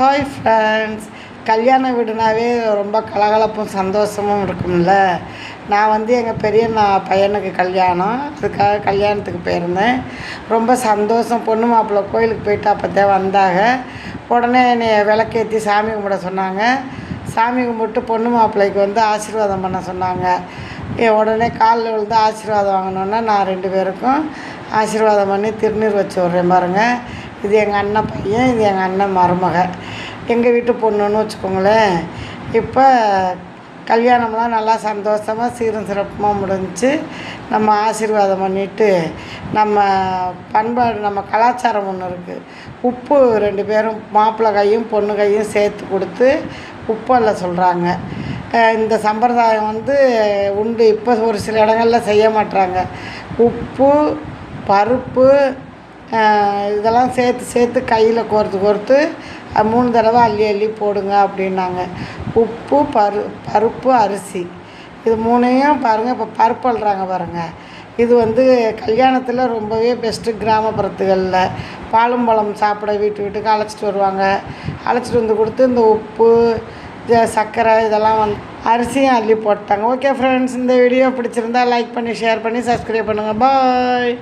Hi friends கல்யாண வீடுனாவே ரொம்ப கலகலப்பும் சந்தோஷமும் இருக்கும்ல. நான் வந்து எங்கள் பெரிய நான் பையனுக்கு கல்யாணம். அதுக்காக கல்யாணத்துக்கு போயிருந்தேன். ரொம்ப சந்தோஷம். பொண்ணு மாப்பிள்ளை கோயிலுக்கு போயிட்டு அப்போதே வந்தாங்க. உடனே என்னை விளக்கேற்றி சாமி கும்பிட சொன்னாங்க. சாமி கும்பிட்டு பொண்ணு மாப்பிள்ளைக்கு வந்து ஆசீர்வாதம் பண்ண சொன்னாங்க. என் உடனே காலில் விழுந்து ஆசீர்வாதம் வாங்கினோன்னா நான் ரெண்டு பேருக்கும் ஆசீர்வாதம் பண்ணி திருநீர் வச்சு விட்றேன் பாருங்கள் இது எங்கள் அண்ணன் பையன் இது எங்கள் அண்ணன் மருமக. எங்கள் வீட்டு பொண்ணுன்னு வச்சுக்கோங்களேன். இப்போ கல்யாணம்லாம் நல்லா சந்தோஷமாக சீரும் சிறப்புமாக முடிஞ்சு நம்ம ஆசீர்வாதம் பண்ணிவிட்டு நம்ம பண்பாடு நம்ம கலாச்சாரம் ஒன்று இருக்குது உப்பு ரெண்டு பேரும் மாப்பிள்ளை கையும் பொண்ணு கையும் சேர்த்து கொடுத்து உப்பு சொல்கிறாங்க இந்த சம்பிரதாயம் வந்து உண்டு. இப்போ ஒரு சில இடங்களில் செய்ய மாட்றாங்க. உப்பு பருப்பு இதெல்லாம் சேர்த்து சேர்த்து கையில் கோர்த்து கோர்த்து மூணு தடவை அள்ளி அள்ளி போடுங்க அப்படின்னாங்க. உப்பு பரு பருப்பு அரிசி. இது மூணையும் பாருங்கள் இப்போ பருப்பு அள்ளுறாங்க பாருங்கள் இது வந்து கல்யாணத்தில் ரொம்பவே பெஸ்ட்டு கிராமப்புறத்துகளில். பாலும் பழம் சாப்பிட வீட்டு வீட்டுக்கு அழைச்சிட்டு வருவாங்க. அழைச்சிட்டு வந்து கொடுத்து இந்த உப்பு இந்த சர்க்கரை இதெல்லாம் வந்து அரிசியும் அள்ளி போட்டாங்க. ஓகே ஃப்ரெண்ட்ஸ் இந்த வீடியோ பிடிச்சிருந்தா லைக் பண்ணி ஷேர் பண்ணி சப்ஸ்கிரைப் பண்ணுங்கள் பாய்